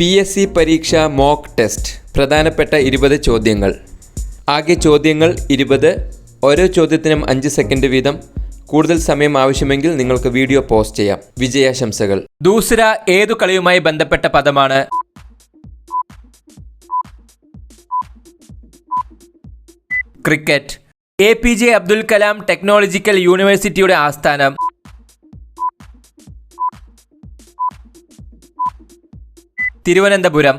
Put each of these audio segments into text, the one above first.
P S C പരീക്ഷ mock test പ്രധാനപ്പെട്ട ഇരുപത് ചോദ്യങ്ങൾ. ആകെ ചോദ്യങ്ങൾ ഇരുപത്. ഓരോ ചോദ്യത്തിനും അഞ്ച് സെക്കൻഡ് വീതം. കൂടുതൽ സമയം ആവശ്യമെങ്കിൽ നിങ്ങൾക്ക് വീഡിയോ പോസ്റ്റ് ചെയ്യാം. വിജയാശംസകൾ. ദൂസര ഏതു കളിയുമായി ബന്ധപ്പെട്ട പദമാണ്? Cricket. A P J Abdul Kalam technological യൂണിവേഴ്സിറ്റിയുടെ ആസ്ഥാനം. തിരുവനന്തപുരം.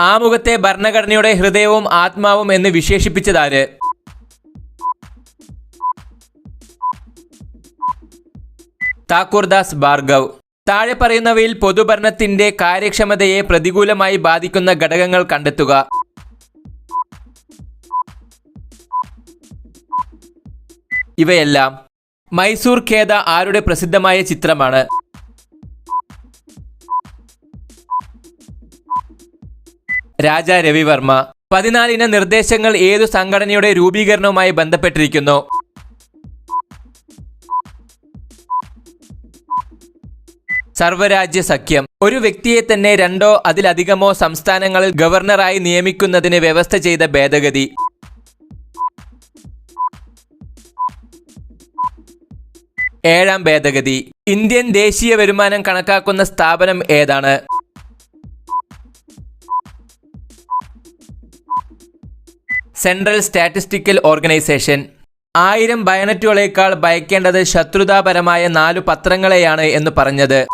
ആമുഖത്തെ ഭരണഘടനയുടെ ഹൃദയവും ആത്മാവും എന്ന് വിശേഷിപ്പിച്ചതാര്? താക്കൂർദാസ് ഭാർഗവ്. താഴെ പറയുന്നവയിൽ പൊതുഭരണത്തിന്റെ കാര്യക്ഷമതയെ പ്രതികൂലമായി ബാധിക്കുന്ന ഘടകങ്ങൾ കണ്ടെത്തുക. ഇവയെല്ലാം മൈസൂർ ഖേദ ആരുടെ പ്രസിദ്ധമായ ചിത്രമാണ്? രാജ രവിവർമ്മ. പതിനാലിന നിർദ്ദേശങ്ങൾ ഏതു സംഘടനയുടെ രൂപീകരണവുമായി ബന്ധപ്പെട്ടിരിക്കുന്നു? സർവരാജ്യ സഖ്യം. ഒരു വ്യക്തിയെ തന്നെ രണ്ടോ അതിലധികമോ സംസ്ഥാനങ്ങളിൽ ഗവർണറായി നിയമിക്കുന്നതിന് വ്യവസ്ഥ ചെയ്ത ഭേദഗതി. ഏഴാം ഭേദഗതി. ഇന്ത്യൻ ദേശീയ വരുമാനം കണക്കാക്കുന്ന സ്ഥാപനം ഏതാണ്? Central statistical organisation. ആയിരം ബയനറ്റുകളേക്കാൾ ഭയക്കേണ്ടത് ശത്രുതാപരമായ നാലു പത്രങ്ങളെയാണ് എന്ന് പറഞ്ഞത്.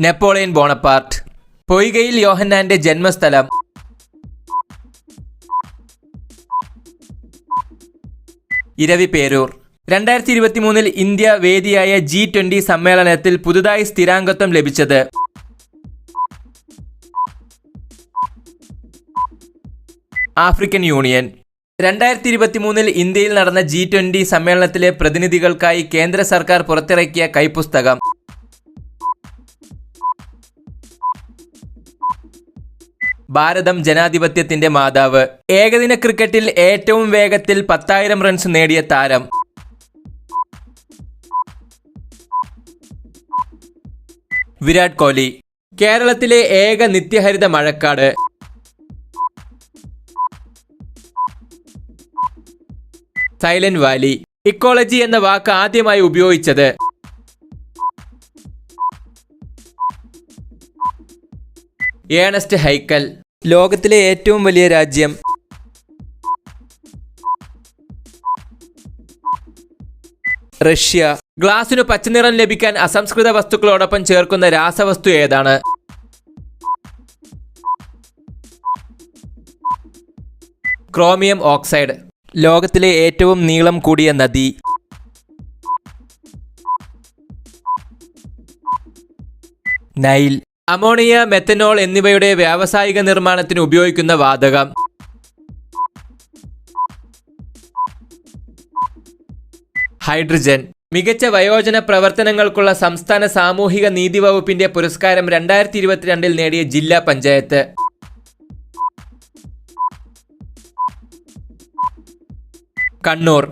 Napoleon Bonaparte. പൊയ്കയിൽ യോഹന്നാന്റെ ജന്മസ്ഥലം. ഇരവി പേരൂർ. രണ്ടായിരത്തി ഇരുപത്തി മൂന്നിൽ ഇന്ത്യ വേദിയായ ജി ട്വന്റി സമ്മേളനത്തിൽ പുതുതായി സ്ഥിരാംഗത്വം ലഭിച്ചത്. African Union. രണ്ടായിരത്തി ഇരുപത്തി മൂന്നിൽ ഇന്ത്യയിൽ നടന്ന ജി ട്വന്റി സമ്മേളനത്തിലെ പ്രതിനിധികൾക്കായി കേന്ദ്ര സർക്കാർ പുറത്തിറക്കിയ കൈപ്പുസ്തകം ഭാരതം ജനാധിപത്യത്തിന്റെ മാതാവ്. ഏകദിന ക്രിക്കറ്റിൽ ഏറ്റവും വേഗത്തിൽ പത്തായിരം റൺസ് നേടിയ താരം. വിരാട് കോഹ്ലി. കേരളത്തിലെ ഏക നിത്യഹരിത മഴക്കാട്. സൈലന്റ് വാലി ഇക്കോളജി എന്ന വാക്ക് ആദ്യമായി ഉപയോഗിച്ചത്. ഏണസ്റ്റ് ഹൈക്കൽ ലോകത്തിലെ ഏറ്റവും വലിയ രാജ്യം. റഷ്യ. ഗ്ലാസിനു പച്ചനിറം ലഭിക്കാൻ അസംസ്കൃത വസ്തുക്കളോടൊപ്പം ചേർക്കുന്ന രാസവസ്തു ഏതാണ്? ക്രോമിയം ഓക്സൈഡ് ലോകത്തിലെ ഏറ്റവും നീളം കൂടിയ നദി. നൈൽ. അമോണിയ മെത്തനോൾ എന്നിവയുടെ വ്യാവസായിക നിർമ്മാണത്തിന് ഉപയോഗിക്കുന്ന വാതകം. ഹൈഡ്രജൻ. മികച്ച വയോജന പ്രവർത്തനങ്ങൾക്കുള്ള സംസ്ഥാന സാമൂഹിക നീതി വകുപ്പിന്റെ പുരസ്കാരം രണ്ടായിരത്തി ഇരുപത്തിരണ്ടിൽ നേടിയ ജില്ലാ പഞ്ചായത്ത്. കണ്ണൂർ.